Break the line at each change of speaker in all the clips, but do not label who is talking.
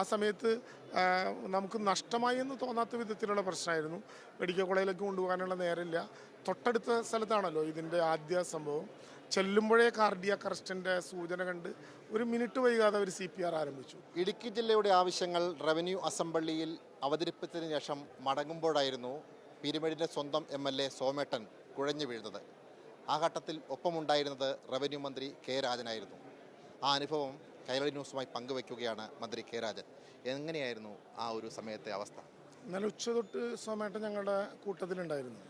ആ സമയത്ത് നമുക്ക് നഷ്ടമായി എന്ന് തോന്നാത്ത വിധത്തിലുള്ള പ്രശ്നമായിരുന്നു. മെഡിക്കൽ കോളേജിലേക്ക് കൊണ്ടുപോകാനുള്ള നേരമില്ല. തൊട്ടടുത്ത സ്ഥലത്താണല്ലോ ഇതിന്റെ ആദ്യ സംഭവം. ചെല്ലുമ്പോഴേ കാർഡിയാക് അറസ്റ്റിന്റെ സൂചന കണ്ട് ഒരു മിനിറ്റ് വൈകാതെ അവർ സി പി ആർ ആരംഭിച്ചു.
ഇടുക്കി ജില്ലയുടെ ആവശ്യങ്ങൾ റവന്യൂ അസംബ്ലിയിൽ അവതരിപ്പിച്ചതിന് ശേഷം മടങ്ങുമ്പോഴായിരുന്നു പീരുമേടിന്റെ സ്വന്തം എം എൽ എ സോമേട്ടൻ കുഴഞ്ഞു വീഴുന്നത്. ആ ഘട്ടത്തിൽ ഒപ്പമുണ്ടായിരുന്നത് റവന്യൂ മന്ത്രി കെ രാജനായിരുന്നു. ആ അനുഭവം കൈരളി ന്യൂസുമായി പങ്കുവയ്ക്കുകയാണ് മന്ത്രി കെ രാജൻ. എങ്ങനെയായിരുന്നു ആ ഒരു സമയത്തെ അവസ്ഥ?
ഇന്നലെ ഉച്ച തൊട്ട് സോമേട്ടൻ ഞങ്ങളുടെ കൂട്ടത്തിലുണ്ടായിരുന്നു.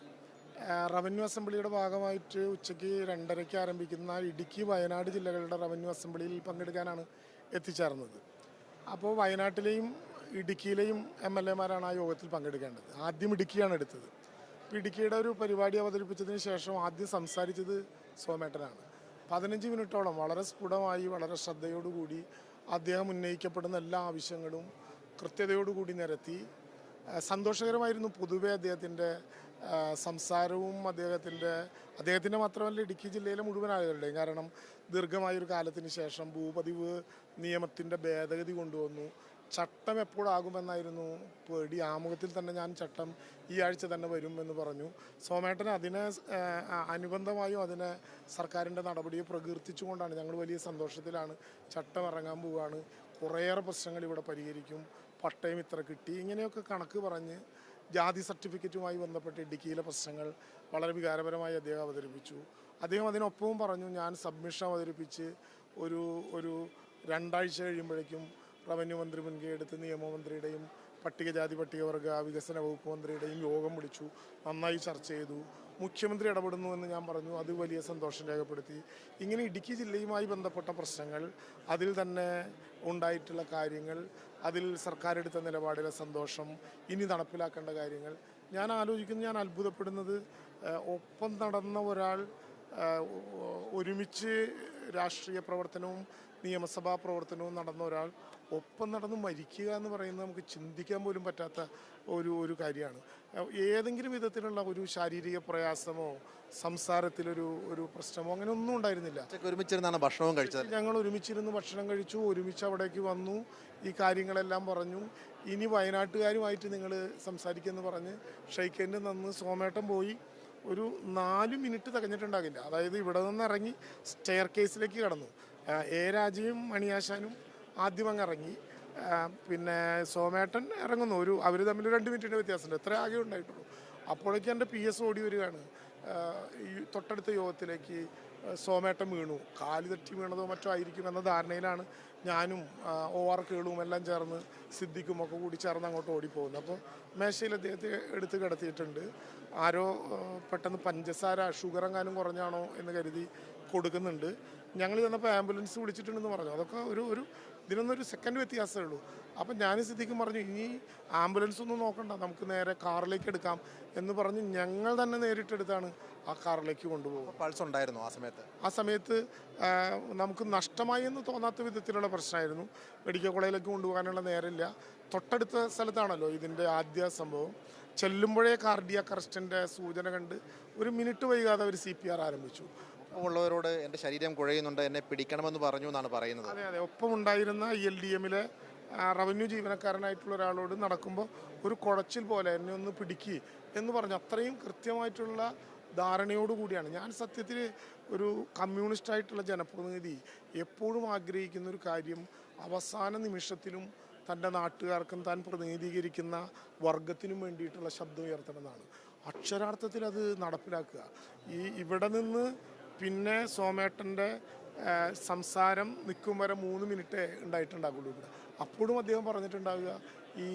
റവന്യൂ അസംബ്ലിയുടെ ഭാഗമായിട്ട് ഉച്ചയ്ക്ക് രണ്ടരയ്ക്ക് ആരംഭിക്കുന്ന ഇടുക്കി വയനാട് ജില്ലകളുടെ റവന്യൂ അസംബ്ലിയിൽ പങ്കെടുക്കാനാണ് എത്തിച്ചേർന്നത്. അപ്പോൾ വയനാട്ടിലെയും ഇടുക്കിയിലെയും എം എൽ എമാരാണ് ആ യോഗത്തിൽ പങ്കെടുക്കേണ്ടത്. ആദ്യം ഇടുക്കിയാണ് എടുത്തത്. ഇടുക്കിയുടെ ഒരു പരിപാടി അവതരിപ്പിച്ചതിന് ശേഷം ആദ്യം സംസാരിച്ചത് സോമേട്ടനാണ്. പതിനഞ്ച് മിനിറ്റോളം വളരെ സ്ഫുടമായി വളരെ ശ്രദ്ധയോടുകൂടി അദ്ദേഹം ഉന്നയിക്കപ്പെടുന്ന എല്ലാ ആവശ്യങ്ങളും കൃത്യതയോടുകൂടി നിരത്തി. സന്തോഷകരമായിരുന്നു പൊതുവെ അദ്ദേഹത്തിന്റെ സംസാരവും അദ്ദേഹത്തിന്റെ അദ്ദേഹത്തിന്റെ മാത്രമല്ല ഇടുക്കി ജില്ലയിലെ മുഴുവൻ ആളുകളുടെയും. കാരണം ദീർഘമായൊരു കാലത്തിന് ശേഷം ഭൂപതിവ് നിയമത്തിന്റെ ഭേദഗതി കൊണ്ടുവന്നു. ചട്ടം എപ്പോഴാകുമെന്നായിരുന്നു പേടി. ആമുഖത്തിൽ തന്നെ ഞാൻ ചട്ടം ഈ ആഴ്ച തന്നെ വരും എന്ന് പറഞ്ഞു. സോമേട്ടൻ അതിനെ അനുബന്ധമായും അതിനെ സർക്കാരിന്റെ നടപടിയെ പ്രകീർത്തിച്ചുകൊണ്ടാണ് ഞങ്ങൾ വലിയ സന്തോഷത്തിലാണ് ചട്ടം ഇറങ്ങാൻ പോവുകയാണ്. കുറേയേറെ പ്രശ്നങ്ങൾ ഇവിടെ പരിഹരിക്കും. പട്ടയം ഇത്ര കിട്ടി. ഇങ്ങനെയൊക്കെ കണക്ക് പറഞ്ഞ് ജാതി സർട്ടിഫിക്കറ്റുമായി ബന്ധപ്പെട്ട് ഇടുക്കിയിലെ പ്രശ്നങ്ങൾ വളരെ വികാരപരമായി അദ്ദേഹം അവതരിപ്പിച്ചു. അദ്ദേഹം അതിനൊപ്പവും പറഞ്ഞു ഞാൻ സബ്മിഷൻ അവതരിപ്പിച്ച് ഒരു ഒരു രണ്ടാഴ്ച കഴിയുമ്പോഴേക്കും റവന്യൂ മന്ത്രി മുൻകൈ എടുത്ത് നിയമമന്ത്രിയുടെയും പട്ടികജാതി പട്ടികവർഗ വികസന വകുപ്പ് മന്ത്രിയുടെയും യോഗം വിളിച്ചു നന്നായി ചർച്ച ചെയ്തു. മുഖ്യമന്ത്രി ഇടപെടുന്നു എന്ന് ഞാൻ പറഞ്ഞു. അത് വലിയ സന്തോഷം രേഖപ്പെടുത്തി. ഇങ്ങനെ ഇടുക്കി ജില്ലയുമായി ബന്ധപ്പെട്ട പ്രശ്നങ്ങൾ അതിൽ തന്നെ ഉണ്ടായിട്ടുള്ള കാര്യങ്ങൾ അതിൽ സർക്കാർ എടുത്ത നിലപാടിലെ സന്തോഷം ഇനി നടപ്പിലാക്കേണ്ട കാര്യങ്ങൾ. ഞാൻ ആലോചിക്കുന്നു ഞാൻ അത്ഭുതപ്പെടുന്നത് ഒപ്പം നടന്ന ഒരാൾ ഒരുമിച്ച് രാഷ്ട്രീയ പ്രവർത്തനവും നിയമസഭാ പ്രവർത്തനവും നടന്ന ഒരാൾ ഒപ്പം നടന്ന് മരിക്കുക എന്ന് പറയുന്നത് നമുക്ക് ചിന്തിക്കാൻ പോലും പറ്റാത്ത ഒരു ഒരു കാര്യമാണ്. ഏതെങ്കിലും വിധത്തിലുള്ള ഒരു ശാരീരിക പ്രയാസമോ സംസാരത്തിലൊരു ഒരു പ്രശ്നമോ അങ്ങനെ ഒന്നും ഉണ്ടായിരുന്നില്ല
ഒരുമിച്ചിരുന്നാണ് ഭക്ഷണവും കഴിച്ചത്?
ഞങ്ങൾ ഒരുമിച്ചിരുന്ന് ഭക്ഷണം കഴിച്ചു ഒരുമിച്ച് അവിടേക്ക് വന്നു ഈ കാര്യങ്ങളെല്ലാം പറഞ്ഞു. ഇനി വയനാട്ടുകാരുമായിട്ട് നിങ്ങൾ സംസാരിക്കുമെന്ന് പറഞ്ഞ് ഷെയ്ക്കന്റെ നന്ന് സോമേട്ടൻ പോയി. ഒരു നാല് മിനിറ്റ് തികഞ്ഞിട്ടുണ്ടാകില്ല. അതായത് ഇവിടെ നിന്ന് ഇറങ്ങി സ്റ്റെയർ കേസിലേക്ക് കടന്നു. എ രാജയും മണിയാശാനും ആദ്യം അങ്ങ് ഇറങ്ങി. പിന്നെ സോമേട്ടൻ ഇറങ്ങുന്നു. ഒരു അവർ തമ്മിൽ രണ്ട് മിനിറ്റിന്റെ വ്യത്യാസമുണ്ട്. എത്ര ആകെ ഉണ്ടായിട്ടുള്ളൂ. അപ്പോഴേക്കും എന്റെ പി എസ് ഓടി വരികയാണ്. ഈ തൊട്ടടുത്ത യോഗത്തിലേക്ക് സോമേട്ടൻ വീണു. കാൽ തട്ടി വീണതോ മറ്റോ ആയിരിക്കും എന്ന ധാരണയിലാണ് ഞാനും ഒ ആർ കേളും എല്ലാം ചേർന്ന് സിദ്ദിഖും ഒക്കെ കൂടി ചേർന്ന് അങ്ങോട്ട് ഓടിപ്പോകുന്നത്. അപ്പോൾ മേശയിൽ അദ്ദേഹത്തെ എടുത്ത് കിടത്തിയിട്ടുണ്ട്. ആരോ പെട്ടെന്ന് പഞ്ചസാര ഷുഗർ എങ്ങാനും കുറഞ്ഞാണോ എന്ന് കരുതി കൊടുക്കുന്നുണ്ട്. ഞങ്ങൾ ചെന്നപ്പോൾ ആംബുലൻസ് വിളിച്ചിട്ടുണ്ടെന്ന് പറഞ്ഞു. അതൊക്കെ ഒരു ഒരു ഇതിനൊന്നൊരു സെക്കൻഡ് വ്യത്യാസമേ ഉള്ളൂ. അപ്പം ഞാൻ സിദ്ധിക്കും പറഞ്ഞു ഇനി ആംബുലൻസ് ഒന്നും നോക്കണ്ട. നമുക്ക് നേരെ കാറിലേക്ക് എടുക്കാം. എന്ന് പറഞ്ഞ് ഞങ്ങൾ തന്നെ നേരിട്ടെടുത്താണ് ആ കാറിലേക്ക് കൊണ്ടുപോകും
പൾസ് ഉണ്ടായിരുന്നു ആ സമയത്ത്?
ആ സമയത്ത് നമുക്ക് നഷ്ടമായി എന്ന് തോന്നാത്ത വിധത്തിലുള്ള പ്രശ്നമായിരുന്നു. മെഡിക്കൽ കോളേജിലേക്ക് കൊണ്ടുപോകാനുള്ള നേരമില്ല. തൊട്ടടുത്ത സ്ഥലത്താണല്ലോ ഇതിന്റെ ആദ്യ സംഭവം. ചെല്ലുമ്പോഴേ കാർഡിയാക് അറസ്റ്റിന്റെ സൂചന കണ്ട് ഒരു മിനിറ്റ് വൈകാതെ അവർ സി പി ആർ ആരംഭിച്ചു.
ഉള്ളവരോട് എന്റെ ശരീരം കുഴയുന്നുണ്ട് എന്നെ പിടിക്കണമെന്ന് പറഞ്ഞു എന്നാണ് പറയുന്നത്.
അതെ അതെ. ഒപ്പം ഉണ്ടായിരുന്ന എൽ ഡി എമ്മിലെ റവന്യൂ ജീവനക്കാരനായിട്ടുള്ള ഒരാളോട് നടക്കുമ്പോൾ ഒരു കുഴച്ചിൽ പോലെ എന്നെ ഒന്ന് പിടിക്കി എന്ന് പറഞ്ഞു അത്രയും കൃത്യമായിട്ടുള്ള ധാരണയോടുകൂടിയാണ് ഞാൻ സത്യത്തിൽ ഒരു കമ്മ്യൂണിസ്റ്റ് ആയിട്ടുള്ള ജനപ്രതിനിധി എപ്പോഴും ആഗ്രഹിക്കുന്ന ഒരു കാര്യം അവസാന നിമിഷത്തിലും തന്റെ നാട്ടുകാർക്കും താൻ പ്രതിനിധീകരിക്കുന്ന വർഗത്തിനും വേണ്ടിയിട്ടുള്ള ശബ്ദം ഉയർത്തണമെന്നാണ്. അക്ഷരാർത്ഥത്തിൽ അത് നടപ്പിലാക്കുക. ഈ ഇവിടെ നിന്ന് പിന്നെ സോമേട്ടന്റെ സംസാരം നിൽക്കും വരെ മൂന്ന് മിനിറ്റ് ഉണ്ടായിട്ടുണ്ടാകുള്ളൂ ഇവിടെ. അപ്പോഴും അദ്ദേഹം പറഞ്ഞിട്ടുണ്ടാവുക ഈ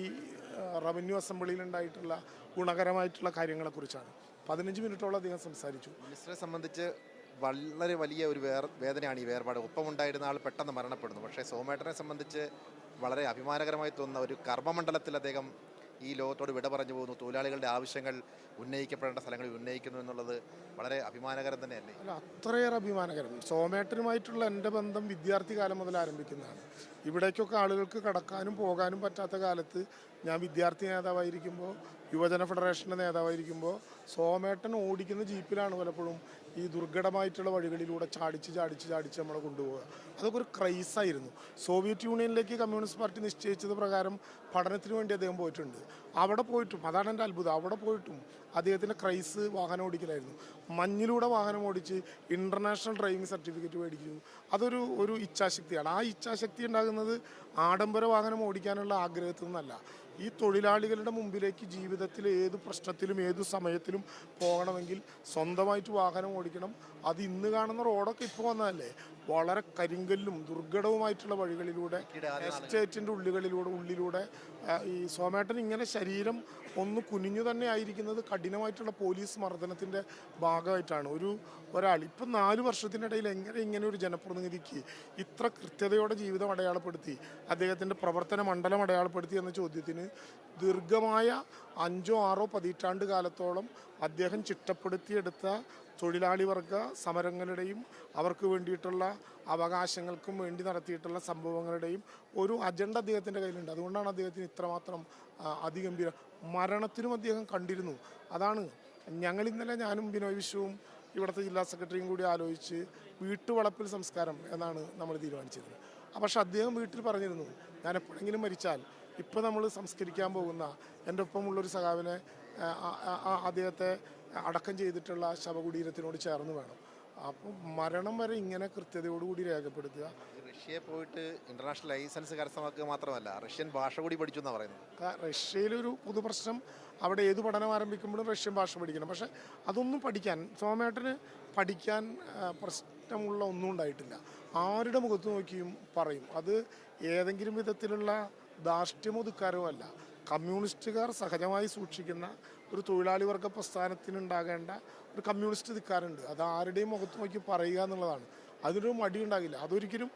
റവന്യൂ അസംബ്ലിയിൽ ഉണ്ടായിട്ടുള്ള ഗുണകരമായിട്ടുള്ള കാര്യങ്ങളെക്കുറിച്ചാണ് പതിനഞ്ച് മിനിറ്റോളം അദ്ദേഹം സംസാരിച്ചു.
മിനിസ്റ്ററെ സംബന്ധിച്ച് വളരെ വലിയ ഒരു വേർ വേദനയാണ് ഈ വേർപാട്. ഒപ്പമുണ്ടായിരുന്ന ആൾ പെട്ടെന്ന് മരണപ്പെടുന്നു. പക്ഷേ സോമേട്ടനെ സംബന്ധിച്ച് വളരെ അഭിമാനകരമായി തോന്നുന്ന ഒരു കർമ്മമണ്ഡലത്തിൽ അദ്ദേഹം ഈ ലോകത്തോട് വിട പറഞ്ഞു പോകുന്നു. തൊഴിലാളികളുടെ ആവശ്യങ്ങൾ ഉന്നയിക്കപ്പെടേണ്ട സ്ഥലങ്ങളിൽ ഉന്നയിക്കുന്നു എന്നുള്ളത് വളരെ അഭിമാനകരം തന്നെയല്ലേ?
അല്ല അത്രയേറെ അഭിമാനകരം. സോമേട്ടനുമായിട്ടുള്ള എന്റെ ബന്ധം വിദ്യാർത്ഥി കാലം മുതൽ ആരംഭിക്കുന്നതാണ്. ഇവിടേക്കൊക്കെ ആളുകൾക്ക് കടക്കാനും പോകാനും പറ്റാത്ത കാലത്ത് ഞാൻ വിദ്യാർത്ഥി നേതാവായിരിക്കുമ്പോൾ യുവജന ഫെഡറേഷന്റെ നേതാവായിരിക്കുമ്പോൾ സോമേട്ടൻ ഓടിക്കുന്ന ജീപ്പിലാണ് പലപ്പോഴും ഈ ദുർഘടമായിട്ടുള്ള വഴികളിലൂടെ ചാടിച്ച് ചാടിച്ച് ചാടിച്ച് നമ്മളെ കൊണ്ടുപോകുക അതൊക്കെ ഒരു ക്രൈസായിരുന്നു. സോവിയറ്റ് യൂണിയനിലേക്ക് കമ്മ്യൂണിസ്റ്റ് പാർട്ടി നിശ്ചയിച്ചത് പ്രകാരം പഠനത്തിന് വേണ്ടി അദ്ദേഹം പോയിട്ടുണ്ട്. അവിടെ പോയിട്ടും അതാണ് എന്റെ അത്ഭുതം അവിടെ പോയിട്ടും അദ്ദേഹത്തിന്റെ ക്രൈസ് വാഹനം ഓടിക്കലായിരുന്നു. മഞ്ഞിലൂടെ വാഹനം ഓടിച്ച് ഇന്റർനാഷണൽ ഡ്രൈവിംഗ് സർട്ടിഫിക്കറ്റ് മേടിക്കുന്നു അതൊരു ഒരു ഇച്ഛാശക്തിയാണ്. ആ ഇച്ഛാശക്തി ഉണ്ടാകുന്നത് ആഡംബര വാഹനം ഓടിക്കാനുള്ള ആഗ്രഹത്തിൽ നിന്നല്ല. ഈ തൊഴിലാളികളുടെ മുമ്പിലേക്ക് ജീവിതത്തിൽ ഏത് പ്രശ്നത്തിലും ഏത് സമയത്തിലും പോകണമെങ്കിൽ സ്വന്തമായിട്ട് വാഹനം ഓടിക്കണം. അത് ഇന്ന് കാണുന്ന റോഡൊക്കെ ഇപ്പോൾ വന്നതല്ലേ? വളരെ കരിങ്കല്ലും ദുർഘടവുമായിട്ടുള്ള വഴികളിലൂടെ എസ്റ്റേറ്റിന്റെ ഉള്ളുകളിലൂടെ ഉള്ളിലൂടെ ഈ സോമേട്ടൻ ഇങ്ങനെ ശരീരം ഒന്ന് കുനിഞ്ഞു തന്നെ ആയിരിക്കുന്നത് കഠിനമായിട്ടുള്ള പോലീസ് മർദ്ദനത്തിന്റെ ഭാഗമായിട്ടാണ്. ഒരു ഒരാൾ ഇപ്പം നാല് വർഷത്തിനിടയിൽ എങ്ങനെ ഇങ്ങനെ ഒരു ജനപ്രതിനിധിക്ക് ഇത്ര കൃത്യതയോടെ ജീവിതം അടയാളപ്പെടുത്തി അദ്ദേഹത്തിന്റെ പ്രവർത്തന മണ്ഡലം അടയാളപ്പെടുത്തി എന്ന ചോദ്യത്തിന് ദീർഘമായ അഞ്ചോ ആറോ പതിറ്റാണ്ട് കാലത്തോളം അദ്ദേഹം ചിട്ടപ്പെടുത്തിയെടുത്ത തൊഴിലാളി വർഗ സമരങ്ങളുടെയും അവർക്ക് വേണ്ടിയിട്ടുള്ള അവകാശങ്ങൾക്കും വേണ്ടി നടത്തിയിട്ടുള്ള സംഭവങ്ങളുടെയും ഒരു അജണ്ട അദ്ദേഹത്തിന്റെ കയ്യിലുണ്ട്. അതുകൊണ്ടാണ് അദ്ദേഹത്തിന് ഇത്രമാത്രം അതിഗംഭീര മരണത്തിനും അദ്ദേഹം കണ്ടിരുന്നു. അതാണ് ഞങ്ങൾ ഇന്നലെ ഞാനും ബിനോയ് വിശ്വവും ഇവിടുത്തെ ജില്ലാ സെക്രട്ടറിയും കൂടി ആലോചിച്ച് വീട്ടുവളപ്പിൽ സംസ്കാരം എന്നാണ് നമ്മൾ തീരുമാനിച്ചിരുന്നത് പക്ഷെ അദ്ദേഹം വീട്ടിൽ പറഞ്ഞിരുന്നു ഞാൻ എപ്പോഴെങ്കിലും മരിച്ചാൽ ഇപ്പം നമ്മൾ സംസ്കരിക്കാൻ പോകുന്ന എന്റെ ഒപ്പമുള്ളൊരു സഖാവിനെ അദ്ദേഹത്തെ അടക്കം ചെയ്തിട്ടുള്ള ശവകുടീരത്തിനോട് ചേർന്ന് വേണം. അപ്പം മരണം വരെ ഇങ്ങനെ കൃത്യതയോടുകൂടി രേഖപ്പെടുത്തുക
റഷ്യയെ പോയിട്ട് ഇന്റർനാഷണൽ ലൈസൻസ് കരസ്ഥമാക്കുക മാത്രമല്ല റഷ്യൻ ഭാഷ കൂടി പഠിച്ചു എന്നാണ് പറയുന്നത്
റഷ്യയിലൊരു പുതു പ്രശ്നം അവിടെ ഏത് പഠനം ആരംഭിക്കുമ്പോഴും റഷ്യൻ ഭാഷ പഠിക്കണം. പക്ഷേ അതൊന്നും പഠിക്കാൻ സോമേട്ടന് പഠിക്കാൻ പ്രശ്നമുള്ള ഒന്നും ഉണ്ടായിട്ടില്ല. ആരുടെ മുഖത്ത് നോക്കിയും പറയും. അത് ഏതെങ്കിലും വിധത്തിലുള്ള ധാർഷ്ട്യമൊതുക്കാരോ അല്ല. കമ്മ്യൂണിസ്റ്റുകാർ സഹജമായി സൂക്ഷിക്കുന്ന ഒരു തൊഴിലാളി വർഗ പ്രസ്ഥാനത്തിനുണ്ടാകേണ്ട ഒരു കമ്മ്യൂണിസ്റ്റ് ധിക്കാരുണ്ട്. അത് ആരുടെയും മുഖത്ത് നോക്കി പറയുക എന്നുള്ളതാണ്. അതിനൊരു മടി ഉണ്ടാകില്ല അതൊരിക്കലും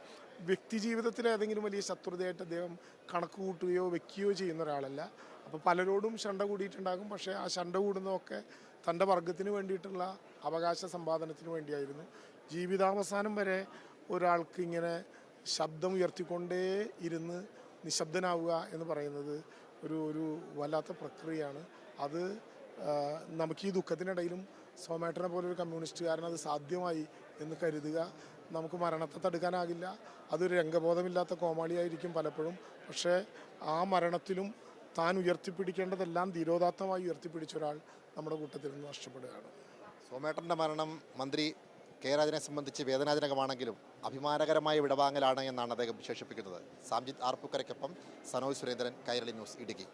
വ്യക്തി ജീവിതത്തിൽ ഏതെങ്കിലും വലിയ ശത്രുതയായിട്ട് അദ്ദേഹം കണക്ക് കൂട്ടുകയോ വെക്കുകയോ ചെയ്യുന്ന ഒരാളല്ല. അപ്പോൾ പലരോടും ശണ്ട കൂടിയിട്ടുണ്ടാകും. പക്ഷേ ആ ശണ്ട കൂടുന്നതൊക്കെ തന്റെ വർഗത്തിന് വേണ്ടിയിട്ടുള്ള അവകാശ സമ്പാദനത്തിന് വേണ്ടിയായിരുന്നു. ജീവിതാവസാനം വരെ ഒരാൾക്ക് ഇങ്ങനെ ശബ്ദം ഉയർത്തിക്കൊണ്ടേ ഇരുന്ന് നിശബ്ദനാവുക എന്ന് പറയുന്നത് ഒരു ഒരു വല്ലാത്ത പ്രക്രിയയാണ്. അത് നമുക്ക് ഈ ദുഃഖത്തിനിടയിലും സോമേട്ടനെ പോലൊരു കമ്മ്യൂണിസ്റ്റുകാരൻ അത് സാധ്യമായി എന്ന് കരുതുക. നമുക്ക് മരണത്തെ തടുക്കാനാകില്ല. അതൊരു രംഗബോധമില്ലാത്ത കോമാളിയായിരിക്കും പലപ്പോഴും. പക്ഷേ ആ മരണത്തിലും താൻ ഉയർത്തിപ്പിടിക്കേണ്ടതെല്ലാം ധീരോദാത്തമായി ഉയർത്തിപ്പിടിച്ച ഒരാൾ നമ്മുടെ കൂട്ടത്തിൽ നിന്ന് നഷ്ടപ്പെടുകയാണ്.
സോമേട്ടന്റെ മരണം മന്ത്രി കെ രാജനെ സംബന്ധിച്ച് വേദനാജനകമാണെങ്കിലും അഭിമാനകരമായ വിടവാങ്ങലാണ് എന്നാണ് അദ്ദേഹം വിശേഷിപ്പിക്കുന്നത്. സാംജിത് ആർപ്പുക്കരയ്ക്കൊപ്പം സനോജ് സുരേന്ദ്രൻ കൈരളി ന്യൂസ് ഇടുക്കി.